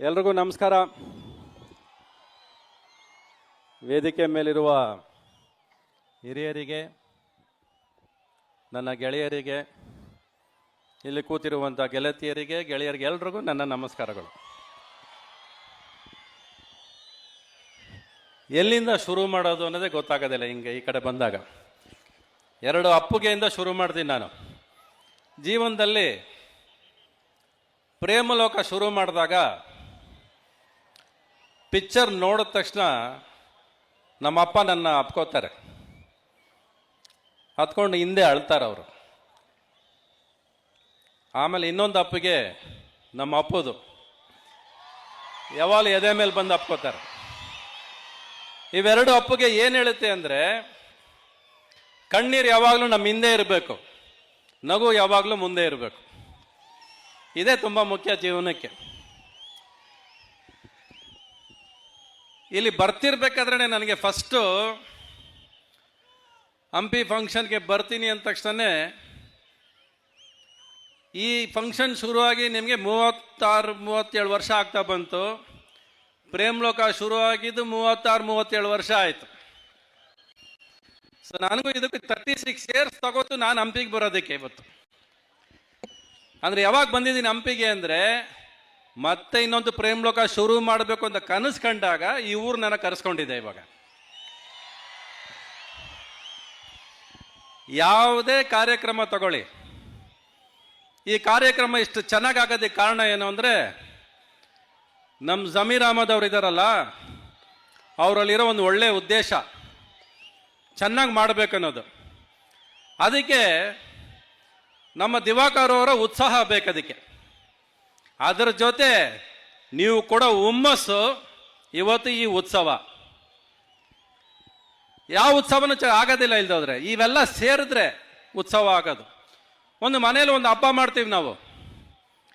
ಎಲ್ರಿಗೂ ನಮಸ್ಕಾರ. ವೇದಿಕೆ ಮೇಲಿರುವ ಹಿರಿಯರಿಗೆ, ನನ್ನ ಗೆಳೆಯರಿಗೆ, ಇಲ್ಲಿ ಕೂತಿರುವಂಥ ಗೆಳತಿಯರಿಗೆ, ಗೆಳೆಯರಿಗೆ ಎಲ್ರಿಗೂ ನನ್ನ ನಮಸ್ಕಾರಗಳು. ಎಲ್ಲಿಂದ ಶುರು ಮಾಡೋದು ಅನ್ನೋದೇ ಗೊತ್ತಾಗೋದಿಲ್ಲ ಹಿಂಗೆ ಈ ಕಡೆ ಬಂದಾಗ. ಎರಡು ಅಪ್ಪುಗೆಯಿಂದ ಶುರು ಮಾಡ್ತೀನಿ ನಾನು. ಜೀವನದಲ್ಲಿ ಪ್ರೇಮಲೋಕ ಶುರು ಮಾಡಿದಾಗ ಪಿಕ್ಚರ್ ನೋಡಿದ ತಕ್ಷಣ ನಮ್ಮಪ್ಪ ನನ್ನ ಅಪ್ಕೋತಾರೆ. ಹತ್ಕೊಂಡು ಹಿಂದೆ ಅಳ್ತಾರೆ ಅವರು. ಆಮೇಲೆ ಇನ್ನೊಂದು ಅಪ್ಪಿಗೆ ನಮ್ಮ ಅಪ್ಪದು. ಯಾವಾಗಲೂ ಎದೆ ಮೇಲೆ ಬಂದು ಅಪ್ಕೋತಾರೆ. ಇವೆರಡು ಅಪ್ಪಗೆ ಏನು ಹೇಳುತ್ತೆ ಅಂದರೆ, ಕಣ್ಣೀರು ಯಾವಾಗಲೂ ನಮ್ಮ ಹಿಂದೆ ಇರಬೇಕು. ನಗು ಯಾವಾಗಲೂ ಮುಂದೆ ಇರಬೇಕು. ಇದೇ ತುಂಬ ಮುಖ್ಯ ಜೀವನಕ್ಕೆ. ಇಲ್ಲಿ ಬರ್ತಿರ್ಬೇಕಾದ್ರೆ ನನಗೆ ಫಸ್ಟು ಹಂಪಿ ಫಂಕ್ಷನ್ಗೆ ಬರ್ತೀನಿ ಅಂದ ತಕ್ಷಣ ಈ ಫಂಕ್ಷನ್ ಶುರುವಾಗಿ ನಿಮಗೆ ಮೂವತ್ತಾರು, ಮೂವತ್ತೇಳು ವರ್ಷ ಆಗ್ತಾ ಬಂತು. ಪ್ರೇಮ್ಲೋಕ ಶುರುವಾಗಿದ್ದು ಮೂವತ್ತಾರು, ಮೂವತ್ತೇಳು ವರ್ಷ ಆಯಿತು. ಸೊ ನನಗೂ ಇದಕ್ಕೆ ತರ್ಟಿ ಸಿಕ್ಸ್ ಇಯರ್ಸ್ ತಗೋತು ನಾನು ಹಂಪಿಗೆ ಬರೋದಕ್ಕೆ ಇವತ್ತು. ಅಂದರೆ ಯಾವಾಗ ಬಂದಿದ್ದೀನಿ ಹಂಪಿಗೆ ಅಂದ್ರೆ ಮತ್ತೆ ಇನ್ನೊಂದು ಪ್ರೇಮ್ಲೋಕ ಶುರು ಮಾಡಬೇಕು ಅಂತ ಕನಸು ಕಂಡಾಗ ಈ ಊರು ನನ್ನ ಕರೆಸ್ಕೊಂಡಿದೆ ಇವಾಗ. ಯಾವುದೇ ಕಾರ್ಯಕ್ರಮ ತಗೊಳ್ಳಿ. ಈ ಕಾರ್ಯಕ್ರಮ ಇಷ್ಟು ಚೆನ್ನಾಗಿ ಆಗೋದಕ್ಕೆ ಕಾರಣ ಏನು ಅಂದರೆ ನಮ್ಮ ಜಮೀರ್ ಅಹಮದ್ ಅವರು ಇದ್ದಾರಲ್ಲ ಅವರಲ್ಲಿರೋ ಒಂದು ಒಳ್ಳೆಯ ಉದ್ದೇಶ, ಚೆನ್ನಾಗಿ ಮಾಡಬೇಕನ್ನೋದು ಅದಕ್ಕೆ ನಮ್ಮ ದಿವಾಕರ್ ಅವರ ಉತ್ಸಾಹ ಬೇಕದಕ್ಕೆ. ಅದರ ಜೊತೆ ನೀವು ಕೊಡೋ ಹುಮ್ಮಸ್ಸು ಇವತ್ತು ಈ ಉತ್ಸವ. ಯಾವ ಉತ್ಸವನೂ ಚ ಆಗೋದಿಲ್ಲ ಇಲ್ದೋದ್ರೆ. ಇವೆಲ್ಲ ಸೇರಿದ್ರೆ ಉತ್ಸವ ಆಗೋದು. ಒಂದು ಮನೇಲಿ ಒಂದು ಹಬ್ಬ ಮಾಡ್ತೀವಿ ನಾವು.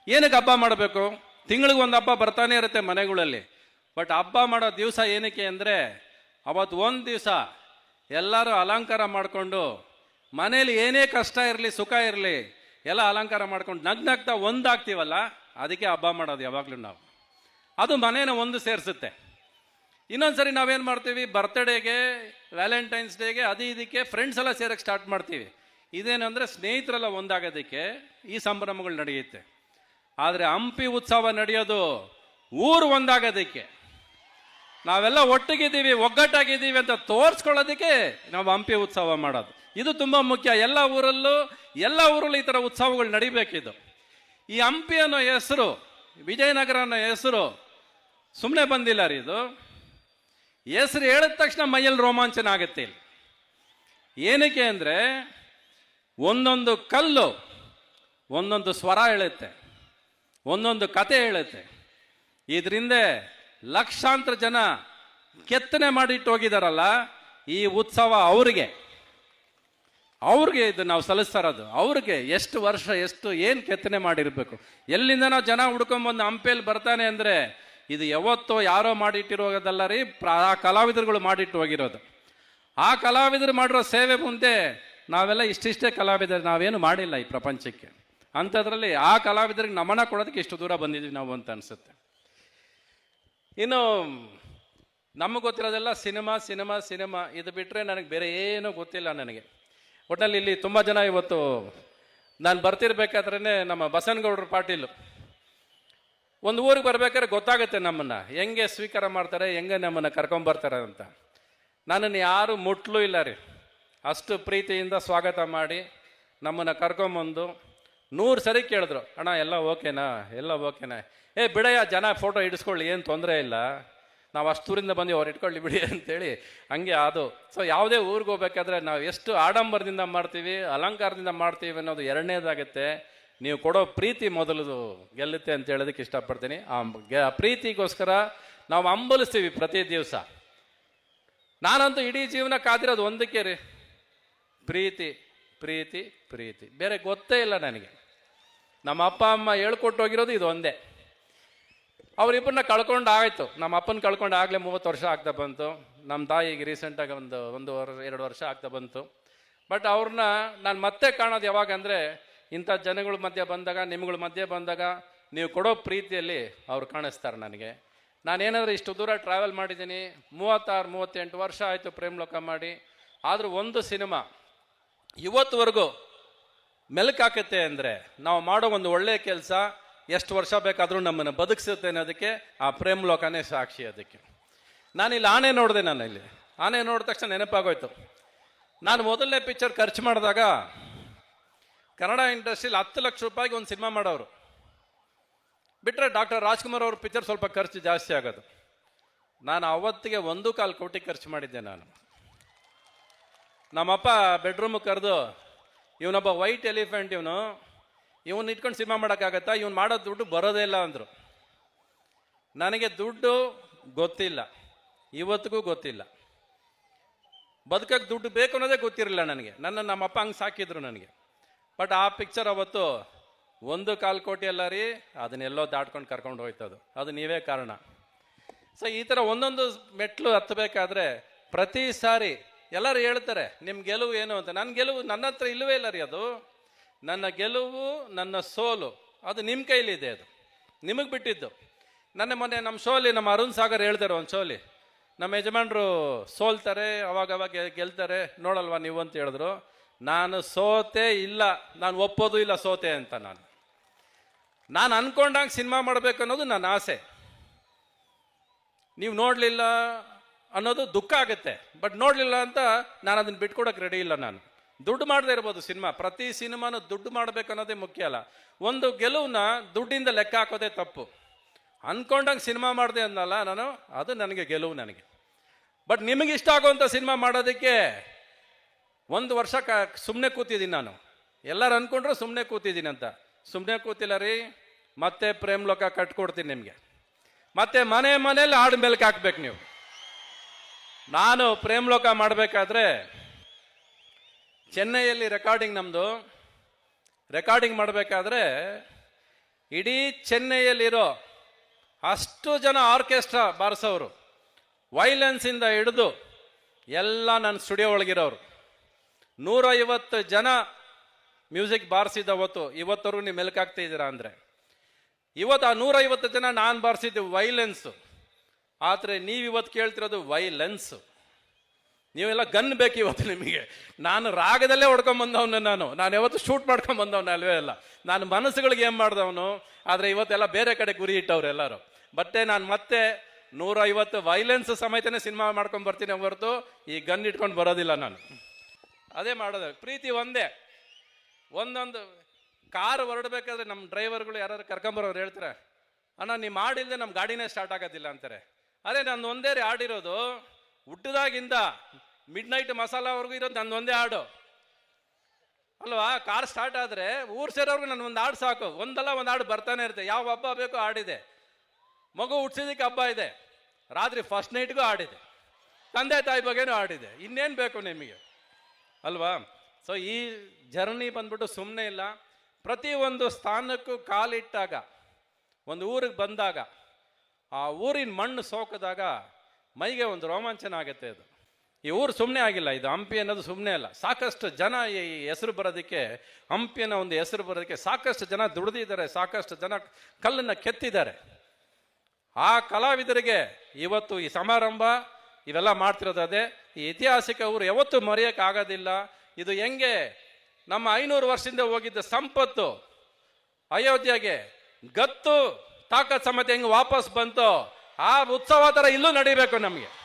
ಏನಕ್ಕೆ ಹಬ್ಬ ಮಾಡಬೇಕು? ತಿಂಗಳಿಗೆ ಒಂದು ಹಬ್ಬ ಬರ್ತಾನೆ ಇರುತ್ತೆ ಮನೆಗಳಲ್ಲಿ. ಬಟ್ ಹಬ್ಬ ಮಾಡೋ ದಿವಸ ಏನಕ್ಕೆ ಅಂದರೆ, ಅವತ್ತು ಒಂದು ದಿವಸ ಎಲ್ಲರೂ ಅಲಂಕಾರ ಮಾಡಿಕೊಂಡು ಮನೇಲಿ ಏನೇ ಕಷ್ಟ ಇರಲಿ, ಸುಖ ಇರಲಿ, ಎಲ್ಲ ಅಲಂಕಾರ ಮಾಡ್ಕೊಂಡು ನಗ್ನಗ್ತಾ ಒಂದಾಗ್ತೀವಲ್ಲ? ಅದಕ್ಕೆ ಹಬ್ಬ ಮಾಡೋದು ಯಾವಾಗಲೂ ನಾವು. ಅದು ಮನೇನ ಒಂದು ಸೇರಿಸುತ್ತೆ. ಇನ್ನೊಂದ್ಸರಿ ನಾವೇನು ಮಾಡ್ತೀವಿ ಬರ್ತ್ಡೇಗೆ ವ್ಯಾಲೆಂಟೈನ್ಸ್ ಡೇಗೆ ಅದು ಇದಕ್ಕೆ ಫ್ರೆಂಡ್ಸ್ ಎಲ್ಲ ಸೇರಕ್ಕೆ ಸ್ಟಾರ್ಟ್ ಮಾಡ್ತೀವಿ. ಇದೇನಂದ್ರೆ ಸ್ನೇಹಿತರೆಲ್ಲ ಒಂದಾಗೋದಕ್ಕೆ ಈ ಸಂಭ್ರಮಗಳು ನಡೆಯುತ್ತೆ. ಆದರೆ ಹಂಪಿ ಉತ್ಸವ ನಡೆಯೋದು ಊರು ಒಂದಾಗೋದಕ್ಕೆ. ನಾವೆಲ್ಲ ಒಟ್ಟಿಗಿದ್ದೀವಿ, ಒಗ್ಗಟ್ಟಾಗಿದ್ದೀವಿ ಅಂತ ತೋರಿಸ್ಕೊಳ್ಳೋದಕ್ಕೆ ನಾವು ಹಂಪಿ ಉತ್ಸವ ಮಾಡೋದು. ಇದು ತುಂಬ ಮುಖ್ಯ. ಎಲ್ಲ ಊರಲ್ಲೂ ಎಲ್ಲ ಊರಲ್ಲೂ ಈ ಥರ ಉತ್ಸವಗಳು ನಡಿಬೇಕಿದು. ಈ ಹಂಪಿ ಅನ್ನೋ ಹೆಸರು ವಿಜಯನಗರ ಅನ್ನೋ ಹೆಸರು ಸುಮ್ಮನೆ ಬಂದಿಲ್ಲ ರೀ ಇದು. ಹೆಸರು ಹೇಳಿದ ತಕ್ಷಣ ಮೈಯಲ್ಲಿ ರೋಮಾಂಚನ ಆಗುತ್ತೆ ಇಲ್ಲಿ. ಏನಕ್ಕೆ ಅಂದರೆ, ಒಂದೊಂದು ಕಲ್ಲು, ಒಂದೊಂದು ಸ್ವರ ಹೇಳುತ್ತೆ, ಒಂದೊಂದು ಕತೆ ಹೇಳುತ್ತೆ. ಇದರಿಂದ ಲಕ್ಷಾಂತರ ಜನ ಕೆತ್ತನೆ ಮಾಡಿಟ್ಟು ಹೋಗಿದಾರಲ್ಲ, ಈ ಉತ್ಸವ ಅವ್ರಿಗೆ. ಅವ್ರಿಗೆ ಇದು ನಾವು ಸಲ್ಲಿಸ್ತಾ ಇರೋದು ಅವ್ರಿಗೆ ಎಷ್ಟು ವರ್ಷ, ಎಷ್ಟು ಏನು ಕೆತ್ತನೆ ಮಾಡಿರಬೇಕು. ಎಲ್ಲಿಂದ ನಾವು ಜನ ಹುಡ್ಕೊಂಬಂದು ಹಂಪೆಯಲ್ಲಿ ಬರ್ತಾನೆ ಅಂದರೆ, ಇದು ಯಾವತ್ತೋ ಯಾರೋ ಮಾಡಿಟ್ಟಿರೋದಲ್ಲ ರೀ ಆ ಕಲಾವಿದರುಗಳು ಮಾಡಿಟ್ಟು ಹೋಗಿರೋದು. ಆ ಕಲಾವಿದರು ಮಾಡಿರೋ ಸೇವೆ ಮುಂದೆ ನಾವೆಲ್ಲ ಇಷ್ಟಿಷ್ಟೇ ಕಲಾವಿದರು, ನಾವೇನು ಮಾಡಿಲ್ಲ ಈ ಪ್ರಪಂಚಕ್ಕೆ. ಅಂಥದ್ರಲ್ಲಿ ಆ ಕಲಾವಿದರಿಗೆ ನಮನ ಕೊಡೋದಕ್ಕೆ ಇಷ್ಟು ದೂರ ಬಂದಿದ್ವಿ ನಾವು ಅಂತ ಅನಿಸುತ್ತೆ. ಇನ್ನು, ನಮಗೆ ಗೊತ್ತಿರೋದೆಲ್ಲ ಸಿನಿಮಾ ಸಿನಿಮಾ ಸಿನಿಮಾ, ಇದು ಬಿಟ್ಟರೆ ನನಗೆ ಬೇರೆ ಏನೂ ಗೊತ್ತಿಲ್ಲ ನನಗೆ. ಒಟ್ಟಲ್ಲಿ ಇಲ್ಲಿ ತುಂಬ ಜನ ಇವತ್ತು ನಾನು ಬರ್ತಿರ್ಬೇಕಾದ್ರೇ ನಮ್ಮ ಬಸನಗೌಡರ ಪಾಟೀಲು. ಒಂದು ಊರಿಗೆ ಬರ್ಬೇಕಾದ್ರೆ ಗೊತ್ತಾಗುತ್ತೆ ನಮ್ಮನ್ನು. ಹೆಂಗೆ ಸ್ವೀಕಾರ ಮಾಡ್ತಾರೆ, ಹೆಂಗೆ ನಮ್ಮನ್ನು ಕರ್ಕೊಂಬರ್ತಾರೆ ಅಂತ. ನನ್ನನ್ನು ಯಾರು ಮುಟ್ಲೂ ಇಲ್ಲ ರೀ. ಅಷ್ಟು ಪ್ರೀತಿಯಿಂದ ಸ್ವಾಗತ ಮಾಡಿ ನಮ್ಮನ್ನು ಕರ್ಕೊಂಬಂದು ನೂರು ಸರಿ ಕೇಳಿದ್ರು, ಅಣ್ಣ, ಎಲ್ಲ ಓಕೆನಾ? ಎಲ್ಲ ಓಕೆನಾ? ಏ, ಬಿಡಯ್ಯ, ಜನ ಫೋಟೋ ಹಿಡಿಸ್ಕೊಳ್ಳಿ, ಏನು ತೊಂದರೆ ಇಲ್ಲ. ನಾವು ಅಷ್ಟೂರಿಂದ ಬಂದು ಅವ್ರು ಇಟ್ಕೊಳ್ಳಿ ಬಿಡಿ ಅಂತೇಳಿ ಹಂಗೆ ಅದು. ಸೊ ಯಾವುದೇ ಊರಿಗೆ ಹೋಗ್ಬೇಕಾದ್ರೆ ನಾವು ಎಷ್ಟು ಆಡಂಬರದಿಂದ ಮಾಡ್ತೀವಿ, ಅಲಂಕಾರದಿಂದ ಮಾಡ್ತೀವಿ ಅನ್ನೋದು ಎರಡನೇದಾಗುತ್ತೆ. ನೀವು ಕೊಡೋ ಪ್ರೀತಿ ಮೊದಲದು ಗೆಲ್ಲುತ್ತೆ ಅಂತ ಹೇಳೋದಕ್ಕೆ ಇಷ್ಟಪಡ್ತೀನಿ. ಆ ಪ್ರೀತಿಗೋಸ್ಕರ ನಾವು ಅಂಬಲಿಸ್ತೀವಿ ಪ್ರತಿ ದಿವಸ. ನಾನಂತೂ ಇಡೀ ಜೀವನ ಕಾದಿರೋದು ಒಂದಕ್ಕೆ ರೀ. ಪ್ರೀತಿ ಪ್ರೀತಿ ಪ್ರೀತಿ. ಬೇರೆ ಗೊತ್ತೇ ಇಲ್ಲ ನನಗೆ. ನಮ್ಮ ಅಪ್ಪ, ಅಮ್ಮ ಹೇಳ್ಕೊಟ್ಟೋಗಿರೋದು ಇದು ಒಂದೇ ಅವರಿಬ್ಬರನ್ನ ಕಳ್ಕೊಂಡು ಆಯಿತು ನಮ್ಮ ಅಪ್ಪನ ಕಳ್ಕೊಂಡು ಆಗಲೇ ಮೂವತ್ತು ವರ್ಷ ಆಗ್ತಾ ಬಂತು. ನಮ್ಮ ತಾಯಿಗೆ ರೀಸೆಂಟಾಗಿ ಒಂದು ಒಂದು ವರ್ಷ ಎರಡು ವರ್ಷ ಆಗ್ತಾ ಬಂತು. ಬಟ್ ಅವ್ರನ್ನ ನಾನು ಮತ್ತೆ ಕಾಣೋದು ಯಾವಾಗ ಅಂದರೆ, ಇಂಥ ಜನಗಳ ಮಧ್ಯೆ ಬಂದಾಗ, ನಿಮ್ಗಳ ಮಧ್ಯೆ ಬಂದಾಗ ನೀವು ಕೊಡೋ ಪ್ರೀತಿಯಲ್ಲಿ ಅವ್ರು ಕಾಣಿಸ್ತಾರೆ ನನಗೆ. ನಾನೇನಾದರೂ ಇಷ್ಟು ದೂರ ಟ್ರಾವೆಲ್ ಮಾಡಿದ್ದೀನಿ, ಮೂವತ್ತಾರು, ಮೂವತ್ತೆಂಟು ವರ್ಷ ಆಯಿತು ಪ್ರೇಮ್ ಲೋಕ ಮಾಡಿ. ಆದರೂ ಒಂದು ಸಿನಿಮಾ ಇವತ್ತುವರೆಗೂ ಮೆಲುಕಾಕತ್ತೆ ಅಂದರೆ ನಾವು ಮಾಡೋ ಒಂದು ಒಳ್ಳೆಯ ಕೆಲಸ ಎಷ್ಟು ವರ್ಷ ಬೇಕಾದರೂ ನಮ್ಮನ್ನು ಬದುಕಿಸುತ್ತೆ ಅನ್ನೋದಕ್ಕೆ ಆ ಪ್ರೇಮ್ ಲೋಕನೇ ಸಾಕ್ಷಿ ಅದಕ್ಕೆ. ನಾನಿಲ್ಲಿ ಆನೆ ನೋಡಿದೆ ನಾನು ಇಲ್ಲಿ ಆನೆ ನೋಡಿದ ತಕ್ಷಣ ನೆನಪಾಗೋಯ್ತು. ನಾನು ಮೊದಲನೇ ಪಿಕ್ಚರ್ ಖರ್ಚು ಮಾಡಿದಾಗ ಕನ್ನಡ ಇಂಡಸ್ಟ್ರಿಲಿ ಹತ್ತು ಲಕ್ಷ ರೂಪಾಯಿಗೆ ಒಂದು ಸಿನಿಮಾ ಮಾಡೋರು. ಬಿಟ್ಟರೆ ಡಾಕ್ಟರ್ ರಾಜ್ಕುಮಾರ್ ಅವ್ರ ಪಿಕ್ಚರ್ ಸ್ವಲ್ಪ ಖರ್ಚು ಜಾಸ್ತಿ ಆಗೋದು. ನಾನು ಅವತ್ತಿಗೆ ಒಂದು ಕಾಲು ಕೋಟಿ ಖರ್ಚು ಮಾಡಿದ್ದೆ ನಾನು. ನಮ್ಮಪ್ಪ ಬೆಡ್ರೂಮ್ ಕರೆದು, ಇವನೊಬ್ಬ ವೈಟ್ ಎಲಿಫೆಂಟ್ ಇವನು. ಇವನ್ ಇಟ್ಕೊಂಡು ಸಿನಿಮಾ ಮಾಡೋಕ್ಕಾಗತ್ತಾ? ಇವ್ನು ಮಾಡೋ ದುಡ್ಡು ಬರೋದೇ ಇಲ್ಲ ಅಂದರು. ನನಗೆ ದುಡ್ಡು ಗೊತ್ತಿಲ್ಲ. ಇವತ್ತಿಗೂ ಗೊತ್ತಿಲ್ಲ. ಬದುಕಕ್ಕೆ ದುಡ್ಡು ಬೇಕು ಅನ್ನೋದೇ ಗೊತ್ತಿರಲಿಲ್ಲ ನನಗೆ. ನನ್ನ ನಮ್ಮಪ್ಪ ಹಂಗೆ ಸಾಕಿದ್ರು ನನಗೆ. ಬಟ್ ಆ ಪಿಕ್ಚರ್ ಅವತ್ತು ಒಂದು ಕಾಲು ಕೋಟಿ ಅಲ್ಲ ರೀ, ಅದನ್ನೆಲ್ಲೋ ದಾಟ್ಕೊಂಡು ಕರ್ಕೊಂಡು ಹೋಯ್ತದು. ಅದು ನೀವೇ ಕಾರಣ. ಸೊ ಈ ಥರ ಒಂದೊಂದು ಮೆಟ್ಲು ಹತ್ತಬೇಕಾದ್ರೆ ಪ್ರತಿ ಸಾರಿ ಎಲ್ಲರೂ ಹೇಳ್ತಾರೆ ನಿಮ್ಮ ಗೆಲುವು ಏನು? ಅಂತ. ನನ್ನ ಗೆಲುವು ನನ್ನ ಹತ್ರ ಇಲ್ಲವೇ ಇಲ್ಲ ರೀ ಅದು. ನನ್ನ ಗೆಲುವು, ನನ್ನ ಸೋಲು, ಅದು ನಿಮ್ಮ ಕೈಲಿದೆ ಅದು. ನಿಮಗೆ ಬಿಟ್ಟಿದ್ದು. ನನ್ನ ಮೊನ್ನೆ ನಮ್ಮ ಶೋಲಿ, ನಮ್ಮ ಅರುಣ್ ಸಾಗರ್ ಹೇಳ್ತಾರೆ ಒಂದು ಶೋಲಿ. ನಮ್ಮ ಯಜಮಾನರು ಸೋಲ್ತಾರೆ ಅವಾಗ ಅವಾಗ ಗೆಲ್ತಾರೆ. ನೋಡಲ್ವಾ ನೀವು ಅಂತ ಹೇಳಿದ್ರು. ನಾನು ಸೋತೆ ಇಲ್ಲ, ನಾನು ಒಪ್ಪೋದು ಇಲ್ಲ ಸೋತೆ ಅಂತ ನಾನು. ನಾನು ಅನ್ಕೊಂಡಂಗೆ ಸಿನಿಮಾ ಮಾಡಬೇಕು ಅನ್ನೋದು ನನ್ನ ಆಸೆ. ನೀವು ನೋಡಲಿಲ್ಲ ಅನ್ನೋದು ದುಃಖ ಆಗುತ್ತೆ. ಬಟ್ ನೋಡಲಿಲ್ಲ ಅಂತ ನಾನು ಅದನ್ನು ಬಿಟ್ಕೊಡಕ್ಕೆ ರೆಡಿ ಇಲ್ಲ ನಾನು. ದುಡ್ಡು ಮಾಡದೇ ಇರ್ಬೋದು ಸಿನಿಮಾ. ಪ್ರತಿ ಸಿನಿಮಾನು ದುಡ್ಡು ಮಾಡಬೇಕು ಅನ್ನೋದೇ ಮುಖ್ಯ ಅಲ್ಲ. ಒಂದು ಗೆಲುವನ್ನ ದುಡ್ಡಿಂದ ಲೆಕ್ಕ ಹಾಕೋದೇ ತಪ್ಪು. ಅಂದ್ಕೊಂಡಂಗೆ ಸಿನಿಮಾ ಮಾಡಿದೆ ಅಂದಲ್ಲ ನಾನು, ಅದು ನನಗೆ ಗೆಲುವು ನನಗೆ. ಬಟ್ ನಿಮಗೆ ಇಷ್ಟ ಆಗುವಂಥ ಸಿನಿಮಾ ಮಾಡೋದಕ್ಕೆ ಒಂದು ವರ್ಷ ಕ ಸುಮ್ಮನೆ ಕೂತಿದ್ದೀನಿ ನಾನು. ಎಲ್ಲರೂ ಅನ್ಕೊಂಡ್ರು ಸುಮ್ಮನೆ ಕೂತಿದ್ದೀನಿ ಅಂತ. ಸುಮ್ಮನೆ ಕೂತಿಲ್ಲ ರೀ, ಮತ್ತೆ ಪ್ರೇಮ್ ಲೋಕ ಕಟ್ಕೊಡ್ತೀನಿ ನಿಮಗೆ. ಮತ್ತೆ ಮನೆ ಮನೇಲಿ ಹಾಡು ಮೇಲ್ಕೆ ಹಾಕ್ಬೇಕು ನೀವು. ನಾನು ಪ್ರೇಮ್ ಲೋಕ ಮಾಡಬೇಕಾದ್ರೆ ಚೆನ್ನೈಯಲ್ಲಿ ರೆಕಾರ್ಡಿಂಗ್ ನಮ್ಮದು ರೆಕಾರ್ಡಿಂಗ್ ಮಾಡಬೇಕಾದ್ರೆ ಇಡೀ ಚೆನ್ನೈಯಲ್ಲಿರೋ ಅಷ್ಟು ಜನ ಆರ್ಕೆಸ್ಟ್ರಾ ಬಾರಿಸೋರು ವೈಲೆನ್ಸಿಂದ ಹಿಡಿದು ಎಲ್ಲ ನನ್ನ ಸ್ಟುಡಿಯೋ ಒಳಗಿರೋರು ನೂರೈವತ್ತು ಜನ ಮ್ಯೂಸಿಕ್ ಬಾರಿಸಿದ ಅವತ್ತು ಇವತ್ತವರೆಗೂ ನೀವು ಮೆಲ್ಕಾಗ್ತಾ ಇದ್ದೀರಾ ಅಂದರೆ. ಇವತ್ತು ಆ ನೂರೈವತ್ತು ಜನ ನಾನು ಬಾರಿಸಿದ್ದು ವೈಲೆನ್ಸು. ಆದರೆ ನೀವು ಇವತ್ತು ಕೇಳ್ತಿರೋದು ವೈಲೆನ್ಸು. ನೀವೆಲ್ಲ ಗನ್ ಬೇಕು ಇವತ್ತು ನಿಮಗೆ. ನಾನು ರಾಗದಲ್ಲೇ ಹೊಡ್ಕೊಂಬಂದವನು ನಾನು. ನಾನು ಯಾವತ್ತು ಶೂಟ್ ಮಾಡ್ಕೊಂಬಂದವನು ಅಲ್ವೇ ಅಲ್ಲ. ನಾನು ಮನಸ್ಸುಗಳಿಗೆ ಏನು ಮಾಡ್ದವನು? ಆದರೆ ಇವತ್ತೆಲ್ಲ ಬೇರೆ ಕಡೆ ಗುರಿ ಇಟ್ಟವ್ರು ಎಲ್ಲರೂ. ಬಟ್ಟೆ ನಾನು ಮತ್ತೆ ನೂರೈವತ್ತು ವೈಲೆನ್ಸ್ ಸಮೇತನೇ ಸಿನಿಮಾ ಮಾಡ್ಕೊಂಡು ಬರ್ತೀನಿ ಹೊರತು, ಈ ಗನ್ ಇಟ್ಕೊಂಡು ಬರೋದಿಲ್ಲ ನಾನು. ಅದೇ ಮಾಡೋದು. ಪ್ರೀತಿ ಒಂದೇ. ಒಂದೊಂದು ಕಾರ್ ಹೊರಡ್ಬೇಕಾದ್ರೆ ನಮ್ಮ ಡ್ರೈವರ್ಗಳು ಯಾರು ಕರ್ಕೊಂಬರೋರು ಹೇಳ್ತಾರೆ, ಅಣ್ಣ ನೀವು ಮಾಡಿಲ್ಲದೆ ನಮ್ಮ ಗಾಡಿನೇ ಸ್ಟಾರ್ಟ್ ಆಗೋದಿಲ್ಲ ಅಂತಾರೆ. ಅದೇ ನಾನು ಒಂದೇ ಆಡಿರೋದು. ಹುಟ್ಟದಾಗಿಂದ ಮಿಡ್ ನೈಟ್ ಮಸಾಲವರೆಗೂ ಇರೋದು ನನ್ನ ಒಂದೇ ಹಾಡು. ಅಲ್ವಾ? ಕಾರ್ ಸ್ಟಾರ್ಟ್ ಆದರೆ ಊರು ಸೇರೋರ್ಗು ನನ್ನ ಒಂದು ಹಾಡು ಸಾಕು. ಒಂದಲ್ಲ ಒಂದು ಹಾಡು ಬರ್ತಾನೆ ಇರುತ್ತೆ. ಯಾವ ಹಬ್ಬ ಬೇಕೋ ಹಾಡಿದೆ. ಮಗು ಹುಟ್ಸಿದಕ್ಕೆ ಹಬ್ಬ ಇದೆ. ರಾತ್ರಿ ಫಸ್ಟ್ ನೈಟ್ಗೂ ಹಾಡಿದೆ. ತಂದೆ ತಾಯಿ ಬಗ್ಗೆನೂ ಹಾಡಿದೆ. ಇನ್ನೇನು ಬೇಕು ನಿಮಗೆ? ಅಲ್ವಾ? ಸೊ ಈ ಜರ್ನಿ ಬಂದ್ಬಿಟ್ಟು ಸುಮ್ಮನೆ ಇಲ್ಲ. ಪ್ರತಿ ಒಂದು ಸ್ಥಾನಕ್ಕೂ ಕಾಲಿಟ್ಟಾಗ, ಒಂದು ಊರಿಗೆ ಬಂದಾಗ, ಆ ಊರಿನ ಮಣ್ಣು ಸೋಕಿದಾಗ ಮೈಗೆ ಒಂದು ರೋಮಾಂಚನ ಆಗುತ್ತೆ ಅದು. ಈ ಊರು ಸುಮ್ಮನೆ ಆಗಿಲ್ಲ, ಇದು ಹಂಪಿ ಅನ್ನೋದು ಸುಮ್ಮನೆ ಅಲ್ಲ. ಸಾಕಷ್ಟು ಜನ ಈ ಹೆಸರು ಬರೋದಕ್ಕೆ ಹಂಪಿ ಅನ್ನೋ ಒಂದು ಹೆಸರು ಬರೋದಕ್ಕೆ ಸಾಕಷ್ಟು ಜನ ದುಡಿದಿದ್ದಾರೆ, ಸಾಕಷ್ಟು ಜನ ಕಲ್ಲನ್ನು ಕೆತ್ತಿದ್ದಾರೆ. ಆ ಕಲಾವಿದರಿಗೆ ಇವತ್ತು ಈ ಸಮಾರಂಭ, ಇವೆಲ್ಲ ಮಾಡ್ತಿರೋದು ಅದೇ. ಈ ಐತಿಹಾಸಿಕ ಊರು ಯಾವತ್ತೂ ಮರೆಯೋಕ್ಕಾಗೋದಿಲ್ಲ. ಇದು ಹೆಂಗೆ, ನಮ್ಮ ಐನೂರು ವರ್ಷದಿಂದ ಹೋಗಿದ್ದ ಸಂಪತ್ತು, ಅಯೋಧ್ಯೆಗೆ ಗತ್ತು, ತಾಕತ್ ಸಮೇತ ಹೆಂಗೆ ವಾಪಸ್ ಬಂತು ಆ ಉತ್ಸವ ಥರ ಇಲ್ಲೂ ನಡಿಬೇಕು ನಮಗೆ.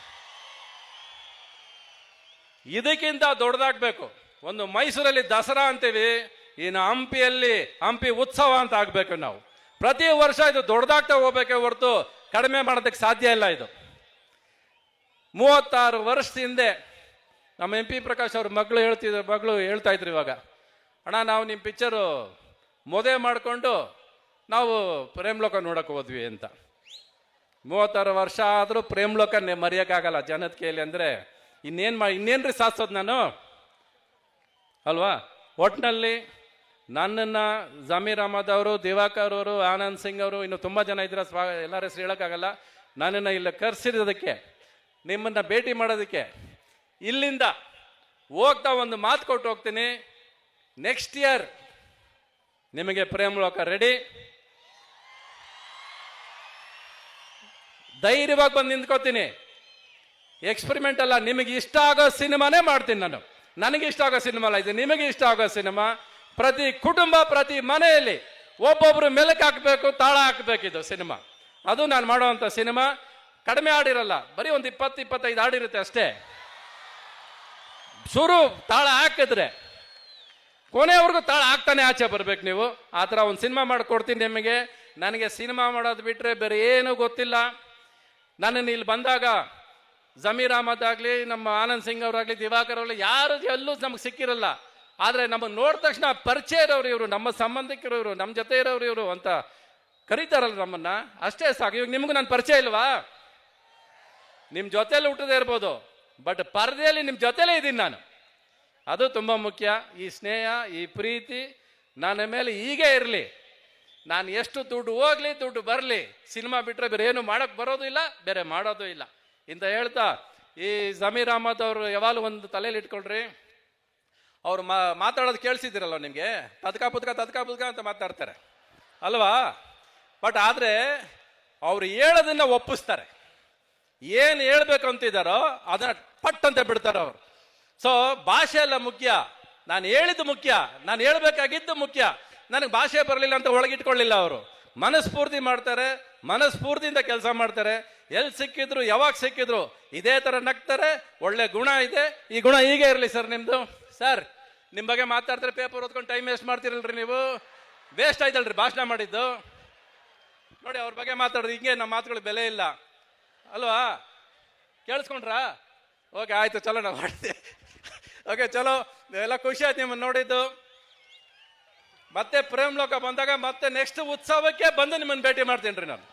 ಇದಕ್ಕಿಂತ ದೊಡ್ಡದಾಗಬೇಕು. ಒಂದು ಮೈಸೂರಲ್ಲಿ ದಸರಾ ಅಂತೀವಿ, ಇನ್ನು ಹಂಪಿಯಲ್ಲಿ ಹಂಪಿ ಉತ್ಸವ ಅಂತ ಆಗಬೇಕು ನಾವು. ಪ್ರತಿ ವರ್ಷ ಇದು ದೊಡ್ಡದಾಗ್ತಾ ಹೋಗ್ಬೇಕೆ ಹೊರತು ಕಡಿಮೆ ಮಾಡೋದಕ್ಕೆ ಸಾಧ್ಯ ಇಲ್ಲ ಇದು. ಮೂವತ್ತಾರು ವರ್ಷದ ಹಿಂದೆ ನಮ್ಮ ಎಂ ಪಿ ಪ್ರಕಾಶ್ ಅವ್ರ ಮಗಳು ಹೇಳ್ತಿದ್ರು, ಮಗಳು ಹೇಳ್ತಾ ಇದ್ರು ಇವಾಗ. ಅಣ್ಣ, ನಾವು ನಿಮ್ಮ ಪಿಕ್ಚರು ಮದುವೆ ಮಾಡಿಕೊಂಡು ನಾವು ಪ್ರೇಮ್ಲೋಕ ನೋಡೋಕೆ ಹೋದ್ವಿ ಅಂತ. ಮೂವತ್ತಾರು ವರ್ಷ ಆದರೂ ಪ್ರೇಮ್ಲೋಕ ನೆ- ಮರೆಯೋಕ್ಕಾಗಲ್ಲ ಜನದ ಕೈಯಲ್ಲಿ ಅಂದರೆ ಇನ್ನೇನು ಮಾ ರೀ ಸಾಧಿಸೋದು ನಾನು? ಅಲ್ವಾ? ಒಟ್ಟಿನಲ್ಲಿ ನನ್ನನ್ನು ಜಮೀರ್ ಅಹಮದ್ ಅವರು, ದಿವಾಕರ್ ಅವರು, ಆನಂದ್ ಸಿಂಗ್ ಅವರು, ಇನ್ನು ತುಂಬ ಜನ ಇದ್ರ ಸ್ವಾ ಎಲ್ಲರ ಹೆಸರು ಹೇಳೋಕ್ಕಾಗಲ್ಲ. ನನ್ನನ್ನು ಇಲ್ಲಿ ಕರೆಸಿರೋದಕ್ಕೆ, ನಿಮ್ಮನ್ನು ಭೇಟಿ ಮಾಡೋದಕ್ಕೆ ಇಲ್ಲಿಂದ ಹೋಗ್ತಾ ಒಂದು ಮಾತು ಕೊಟ್ಟು ಹೋಗ್ತೀನಿ. ನೆಕ್ಸ್ಟ್ ಇಯರ್ ನಿಮಗೆ ಪ್ರೇಮ್ ಲೋಕ ರೆಡಿ ಧೈರ್ಯವಾಗಿ ಬಂದು ನಿಂತ್ಕೋತೀನಿ. ಎಕ್ಸ್ಪೆರಿಮೆಂಟ್ ಅಲ್ಲ, ನಿಮಗೆ ಇಷ್ಟ ಆಗೋ ಸಿನಿಮಾನೇ ಮಾಡ್ತೀನಿ ನಾನು. ನನಗೆ ಇಷ್ಟ ಆಗೋ ಸಿನಿಮಾ ಅಲ್ಲ ಇದು, ನಿಮಗೆ ಇಷ್ಟ ಆಗೋ ಸಿನಿಮಾ. ಪ್ರತಿ ಕುಟುಂಬ, ಪ್ರತಿ ಮನೆಯಲ್ಲಿ ಒಬ್ಬೊಬ್ರು ಮೆಲಕ್ ಹಾಕಬೇಕು, ತಾಳ ಹಾಕಬೇಕು ಇದು ಸಿನಿಮಾ. ಅದು ನಾನು ಮಾಡುವಂಥ ಸಿನಿಮಾ. ಕಡಿಮೆ ಹಾಡಿರಲ್ಲ, ಬರೀ ಒಂದು ಇಪ್ಪತ್ತು, ಇಪ್ಪತ್ತೈದು ಹಾಡಿರುತ್ತೆ ಅಷ್ಟೇ. ಶುರು ತಾಳ ಹಾಕಿದ್ರೆ ಕೊನೆವರೆಗೂ ತಾಳ ಹಾಕ್ತಾನೆ ಆಚೆ ಬರ್ಬೇಕು ನೀವು. ಆ ಥರ ಒಂದು ಸಿನಿಮಾ ಮಾಡಿಕೊಡ್ತೀನಿ ನಿಮಗೆ. ನನಗೆ ಸಿನಿಮಾ ಮಾಡೋದು ಬಿಟ್ಟರೆ ಬೇರೆ ಏನೂ ಗೊತ್ತಿಲ್ಲ. ನನ್ನನ್ನು ಇಲ್ಲಿ ಬಂದಾಗ ಜಮೀರ್ ಅಹಮದ್ ಆಗಲಿ, ನಮ್ಮ ಆನಂದ್ ಸಿಂಗ್ ಅವರಾಗಲಿ, ದಿವಾಕರ್ ಅವರಾಗಲಿ, ಯಾರು ಎಲ್ಲೂ ನಮಗೆ ಸಿಕ್ಕಿರಲ್ಲ. ಆದರೆ ನಮಗೆ ನೋಡಿದ ತಕ್ಷಣ ಪರಿಚಯ ಇರೋರು ಇವರು, ನಮ್ಮ ಸಂಬಂಧಿಕರು ಇವರು, ನಮ್ಮ ಜೊತೆ ಇರೋರು ಇವರು ಅಂತ ಕರೀತಾರಲ್ಲ ನಮ್ಮನ್ನು. ಅಷ್ಟೇ ಸಾಕು. ಇವಾಗ ನಿಮಗೂ ನನ್ನ ಪರಿಚಯ ಇಲ್ವಾ? ನಿಮ್ಮ ಜೊತೆಲಿ ಹುಟ್ಟದೇ ಇರ್ಬೋದು. ಬಟ್ ಪರದೆಯಲ್ಲಿ ನಿಮ್ಮ ಜೊತೆಲೇ ಇದ್ದೀನಿ ನಾನು. ಅದು ತುಂಬ ಮುಖ್ಯ. ಈ ಸ್ನೇಹ, ಈ ಪ್ರೀತಿ, ನನ್ನ ಮೇಲೆ ಹೀಗೆ ಇರಲಿ. ನಾನು ಎಷ್ಟು ದುಡ್ಡು ಹೋಗ್ಲಿ, ದುಡ್ಡು ಬರಲಿ, ಸಿನಿಮಾ ಬಿಟ್ಟರೆ ಬೇರೆ ಏನು ಮಾಡೋಕ್ಕೆ ಬರೋದು ಇಲ್ಲ, ಬೇರೆ ಮಾಡೋದು ಇಲ್ಲ. ಇಂತ ಹೇಳ್ತಾ ಈ ಜಮೀರ್ ಅಹಮದ್ ಅವರು ಯಾವಾಗಲೂ ಒಂದು ತಲೆಯಲ್ಲಿ ಇಟ್ಕೊಳ್ರಿ. ಅವ್ರು ಮಾತಾಡೋದು ಕೇಳಿಸಿದಿರಲ್ಲ ನಿಮಗೆ? ತದ್ಕ ಪುದ್ಕ ತದ್ಕ ಪುದ್ಕ ಅಂತ ಮಾತಾಡ್ತಾರೆ. ಅಲ್ವಾ? ಬಟ್ ಆದರೆ ಅವ್ರು ಹೇಳೋದನ್ನ ಒಪ್ಪಿಸ್ತಾರೆ. ಏನು ಹೇಳ್ಬೇಕು ಅಂತಿದ್ದಾರೋ ಅದನ್ನ ಪಟ್ ಅಂತ ಬಿಡ್ತಾರೆ ಅವರು. ಸೊ ಭಾಷೆ ಎಲ್ಲ ಮುಖ್ಯ. ನಾನು ಹೇಳಿದ್ದು ಮುಖ್ಯ. ನಾನು ಹೇಳ್ಬೇಕಾಗಿದ್ದು ಮುಖ್ಯ. ನನಗೆ ಭಾಷೆ ಬರಲಿಲ್ಲ ಅಂತ ಒಳಗಿಟ್ಕೊಳ್ಳಿಲ್ಲ ಅವರು. ಮನಸ್ಫೂರ್ತಿ ಮಾಡ್ತಾರೆ, ಮನಸ್ಫೂರ್ತಿಯಿಂದ ಕೆಲಸ ಮಾಡ್ತಾರೆ. ಎಲ್ಲಿ ಸಿಕ್ಕಿದ್ರು, ಯಾವಾಗ ಸಿಕ್ಕಿದ್ರು, ಇದೇ ಥರ ನಗ್ತಾರೆ, ಒಳ್ಳೆ ಗುಣ ಇದೆ. ಈ ಗುಣ ಹೀಗೆ ಇರಲಿ ಸರ್ ನಿಮ್ಮದು ಸರ್ ನಿಮ್ಮ ಬಗ್ಗೆ ಮಾತಾಡ್ತಾರೆ ಪೇಪರ್ ಓದ್ಕೊಂಡು ಟೈಮ್ ವೇಸ್ಟ್ ಮಾಡ್ತಿರಲ್ರಿ ನೀವು. ವೇಸ್ಟ್ ಆಯ್ತಲ್ರಿ, ಭಾಷಣ ಮಾಡಿದ್ದು. ನೋಡಿ, ಅವ್ರ ಬಗ್ಗೆ ಮಾತಾಡೋದು, ಹಿಂಗೆ ನಮ್ಮ ಮಾತುಗಳು ಬೆಲೆ ಇಲ್ಲ. ಅಲ್ವಾ? ಕೇಳಿಸ್ಕೊಂಡ್ರಾ? ಓಕೆ ಆಯ್ತು, ಚಲೋ, ನಾವು ಮಾಡ್ತೀವಿ. ಓಕೆ ಚಲೋ. ಎಲ್ಲ ಖುಷಿ ಆಯ್ತು ನಿಮ್ಮನ್ನು ನೋಡಿದ್ದು. ಮತ್ತೆ ಪ್ರೇಮ್ ಲೋಕ ಬಂದಾಗ ಮತ್ತೆ ನೆಕ್ಸ್ಟ್ ಉತ್ಸವಕ್ಕೆ ಬಂದು ನಿಮ್ಮನ್ನು ಭೇಟಿ ಮಾಡ್ತೀನಿ ರೀ ನಾನು.